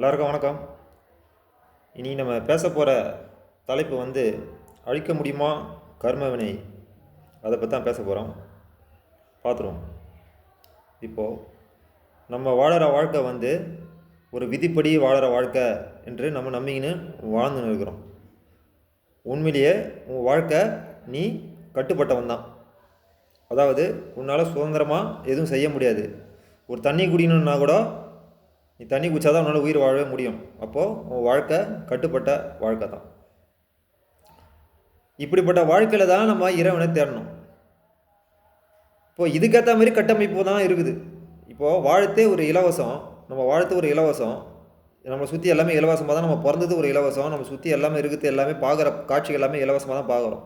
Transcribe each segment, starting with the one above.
எல்லாருக்கும் வணக்கம். இனி நம்ம பேச போகிற தலைப்பு வந்து அழிக்க முடியுமா கர்மவினை அதை பற்றி தான் பேச போகிறோம் பார்த்துருவோம் இப்போது நம்ம வாழற வாழ்க்கை வந்து ஒரு விதிப்படி வாழற வாழ்க்கை என்று நம்ம நம்பிக்கின்னு வாழ்ந்துன்னு இருக்கிறோம். உண்மையிலேயே உன் வாழ்க்கை நீ கட்டுப்பட்டவன் தான். அதாவது உன்னால் சுதந்திரமாக எதுவும் செய்ய முடியாது. ஒரு தண்ணி குடிக்கணுன்னா கூட நீ தண்ணி குடிச்சா தான் உன்னால் உயிர் வாழவே முடியும். அப்போது உன் வாழ்க்கை கட்டுப்பட்ட வாழ்க்கை தான். இப்படிப்பட்ட வாழ்க்கையில் தான் நம்ம இறைவனை தேடணும். இப்போது இதுக்கேற்ற மாதிரி கட்டமைப்பு தான் இருக்குது. இப்போது வாழ்த்தே ஒரு இலவசம் நம்ம வாழ்த்து ஒரு இலவசம் நம்மளை சுற்றி எல்லாமே இலவசமாக தான் நம்ம பிறந்தது ஒரு இலவசம் நம்ம சுற்றி எல்லாமே இருக்குது எல்லாமே பார்க்குற காட்சிகள் எல்லாமே இலவசமாக தான் பார்க்குறோம்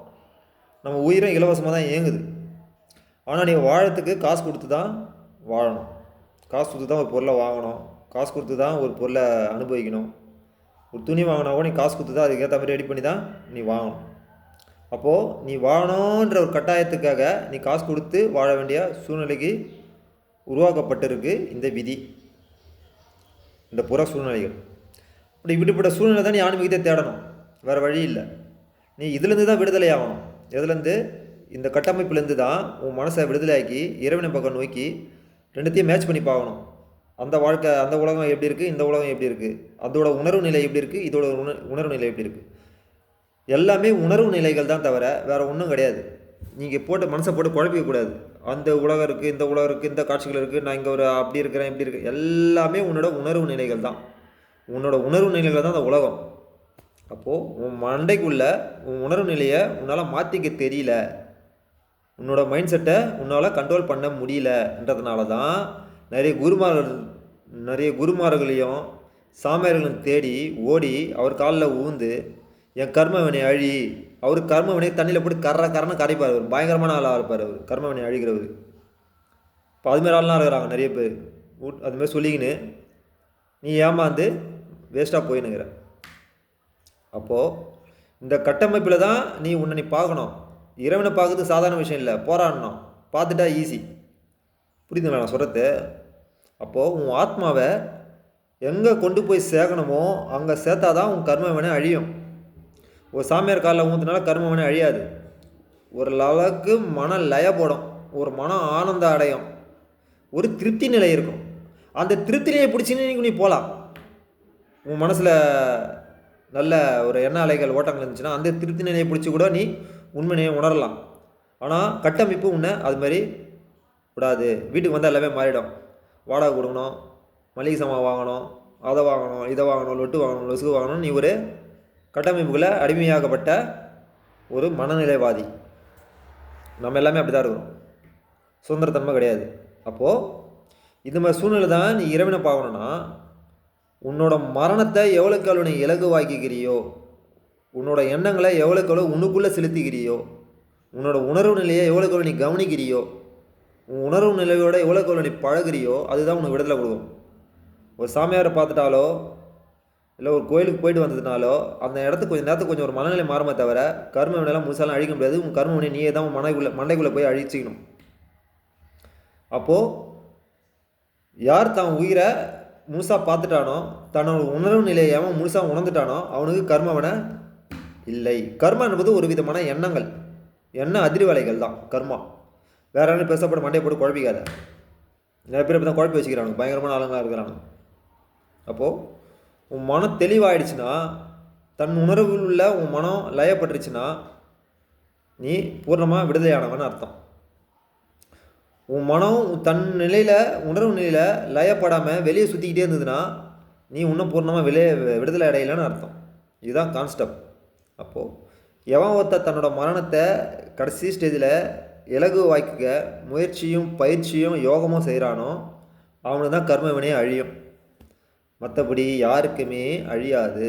நம்ம உயிரும் இலவசமாக தான் இயங்குது. ஆனால் நீ வாழறதுக்கு காசு கொடுத்து தான் வாழணும். காசு கொடுத்து தான் ஒரு பொருளை வாங்கணும். காசு கொடுத்து தான் ஒரு பொருளை அனுபவிக்கணும். ஒரு துணி வாங்கினா கூட நீ காசு கொடுத்து தான் அதுக்கேற்ற மாதிரி ரெடி பண்ணி தான் நீ வாங்கணும். அப்போது நீ வாழணுன்ற ஒரு கட்டாயத்துக்காக நீ காசு கொடுத்து வாழ வேண்டிய சூழ்நிலைக்கு உருவாக்கப்பட்டிருக்கு இந்த விதி. இந்த புற சூழ்நிலைகள். அப்படி விட்டுப்பட்ட சூழ்நிலை தான் நீ ஆன்மீகத்தை தேடணும். வேறு வழி இல்லை. நீ இதுலேருந்து தான் விடுதலை ஆகணும். எதுலேருந்து? இந்த கட்டமைப்புலேருந்து தான் உன் மனசை விடுதலையாக்கி இறைவனை பக்கம் நோக்கி ரெண்டுத்தையும் மேட்ச் பண்ணி பார்க்கணும். அந்த வாழ்க்கை அந்த உலகம் எப்படி இருக்குது இந்த உலகம் எப்படி இருக்குது அதோட உணர்வு நிலை எப்படி இருக்குது இதோட உண உணர்வு நிலை எப்படி இருக்குது எல்லாமே உணர்வு நிலைகள் தான் தவிர வேறு ஒன்றும் கிடையாது. நீங்கள் போட்டு மனசை போட்டு குழப்பிக்கக்கூடாது அந்த உலகம் இருக்குது இந்த உலகம் இருக்குது இந்த காட்சிகள் இருக்குது நான் இங்கே ஒரு அப்படி இருக்கிறேன் இப்படி இருக்கேன் எல்லாமே உன்னோட உணர்வு நிலைகள் தான். உன்னோட உணர்வு நிலைகள் தான் அந்த உலகம். அப்போது உன் மண்டைக்குள்ள உன் உணர்வு நிலையை உன்னால் மாற்றிக்க தெரியல. உன்னோட மைண்ட் செட்டை உன்னால் கண்ட்ரோல் பண்ண முடியலன்றதுனால தான் நிறைய குருமார்கள் நிறைய குருமார்களையும் சாமியார்களையும் தேடி ஓடி அவர் காலில் ஊந்து என் கர்மவினை அழி. அவர் கர்மவினை தண்ணியில் போட்டு கர்ற கரன்னு கரைப்பார் அவர். பயங்கரமான ஆளாக இருப்பார் அவர். கர்ம அழிகிறவர் இப்போ அதுமாரி ஆள்லாம் இருக்கிறாங்க நிறைய பேர். ஊட் அதுமாரி சொல்லிக்கின்னு நீ ஏமாந்து வேஸ்ட்டாக போயினுங்கிற அப்போது இந்த கட்டமைப்பில் தான் நீ உன்னை நீ பார்க்கணும். இறைவனை பார்க்குறது சாதாரண விஷயம் இல்லை. போராடணும். பார்த்துட்டா ஈஸி புரியுதுங்களா நான் சொல்கிறது அப்போது உன் ஆத்மாவை எங்கே கொண்டு போய் சேர்க்கணுமோ அங்கே சேர்த்தா தான் உன் கர்ம வினை அழியும். ஒரு சாமியார் காலில் ஊற்றுனால கர்ம வினை அழியாது. ஒரு அளவுக்கு மன லயப்படும் ஒரு மனம் ஆனந்த அடையும். ஒரு திருப்தி நிலை இருக்கும். அந்த திருப்தி நிலையை பிடிச்சின்னு நீ போகலாம் உன் மனசில் நல்ல ஒரு எண்ண அலைகள் ஓட்டங்கள் இருந்துச்சுன்னா அந்த திருப்தி நிலையை பிடிச்சி கூட நீ உண்மையை உணரலாம். ஆனால் கட்டமைப்பு உன்னை அது மாதிரி விடாது. வீட்டுக்கு வந்தால் எல்லாமே மாறிடும். வாடகை கொடுக்கணும் மளிகை சாமான் வாங்கணும் அதை வாங்கணும் இதை வாங்கணும் லொட்டு வாங்கணும் லொசுக்கு வாங்கணும் நீ ஒரு கட்டமைப்புகளை அடிமையாக்கப்பட்ட ஒரு மனநிலைவாதி. நம்ம எல்லாமே அப்படி தான் இருக்கிறோம். சுதந்திரத்தன்மை கிடையாது. அப்போது இந்த மாதிரி சூழ்நிலை தான் நீ இறைவனை பார்க்கணுன்னா உன்னோட மரணத்தை எவ்வளோக்கு எவ்வளோ நீ இலகுவாக்கிக்கிறியோ உன்னோட எண்ணங்களை எவ்வளோக்கு எவ்வளோ உனக்குள்ளே செலுத்திக்கிறியோ உன்னோட உணர்வு நிலையை எவ்வளோக்கு எவ்வளோ நீ கவனிக்கிறியோ உணர்வு நிலையோட எவ்வளோக்கு எவ்வளோ நீ பழகுறியோ அதுதான் உனக்கு விடுதலை கொடுக்கும். ஒரு சாமியாரை பார்த்துட்டாலோ இல்லை ஒரு கோயிலுக்கு போயிட்டு வந்ததுனாலோ அந்த இடத்துக்கு கொஞ்சம் நேரத்துக்கு கொஞ்சம் ஒரு மனநிலை மாறுமே தவிர கர்ம வினையெல்லாம் முழுசாலாம் அழிக்க முடியாது. உன் கர்ம வினை நீயே தான் உன் மனைக்குள்ளே மண்டைக்குள்ளே போய் அழிச்சிக்கணும். அப்போது யார் தான் உயிரை முழுசாக பார்த்துட்டானோ தன்னோட உணர்வு நிலையை அவன் முழுசாக உணர்ந்துட்டானோ அவனுக்கு கர்மவனை இல்லை. கர்மா என்பது ஒரு விதமான எண்ணங்கள். எண்ண அதிர்வலைகள் தான் கர்மா. வேறு யாரும் பேசப்பட மண்டையை போட்டு குழப்பிக்காத. நிறைய பேர் இப்படி தான் குழப்பி வச்சுக்கிறாங்க பயங்கரமான ஆளுங்களாக இருக்கிறாங்க அப்போது உன் மனம் தெளிவாயிடுச்சுன்னா தன் உணர்வில் உள்ள உன் மனம் லயப்பட்டுருச்சுன்னா நீ பூர்ணமாக விடுதலையானவன் அர்த்தம். உன் மனம் தன் நிலையில் உணர்வு நிலையில் லயப்படாமல் வெளியே சுற்றிக்கிட்டே இருந்ததுன்னா நீ இன்னும் பூர்ணமாக வெளியே விடுதலை அடையலைன்னு அர்த்தம். இதுதான் கான்ஸ்டப் அப்போது எவன் ஒருத்த தன்னோட மரணத்தை கடைசி ஸ்டேஜில் இலகு முயற்சியும் பயிற்சியும் யோகமும் செய்கிறானோ அவனுக்கு தான் கர்மவினையே அழியும். மற்றபடி யாருக்குமே அழியாது.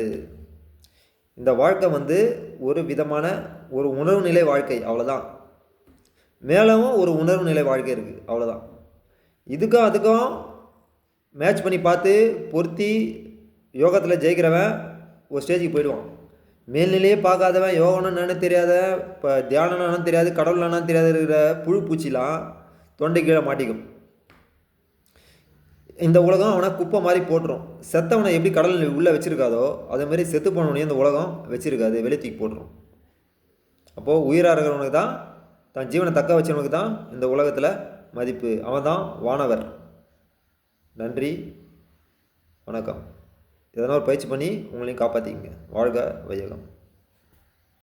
இந்த வாழ்க்கை வந்து ஒரு விதமான ஒரு உணர்வு நிலை வாழ்க்கை அவ்வளோதான் மேலவும் ஒரு உணர்வு நிலை வாழ்க்கை இருக்குது அவ்வளோதான் இதுக்கும் அதுக்கும் மேட்ச் பண்ணி பார்த்து பொருத்தி யோகத்தில் ஜெயிக்கிறவன் ஒரு ஸ்டேஜுக்கு போயிடுவான். மேல்நிலையே பார்க்காதவன் யோகம்னு என்னன்னு தெரியாத இப்போ தியானம் தெரியாது கடவுள் என்னன்னு தெரியாத இருக்கிற புழு பூச்சிலாம் தொண்டை கீழே மாட்டிக்கும். இந்த உலகம் அவனை குப்பை மாதிரி போட்டுரும். செத்தவனை எப்படி கடல் உள்ளே வச்சிருக்காதோ அதே மாதிரி செத்து போனவனையும் இந்த உலகம் வச்சுருக்காது வெளியே தூக்கி போட்டுரும். அப்போது உயிராக இருக்கிறவனுக்கு தான் தன் ஜீவனை தக்க வச்சவனுக்கு தான் இந்த உலகத்தில் மதிப்பு. அவன் தான் வானவர். நன்றி. வணக்கம். எதனா ஒரு பயிற்சி பண்ணி உங்களையும் காப்பாற்றிக்கங்க வாழ்க வையகம்.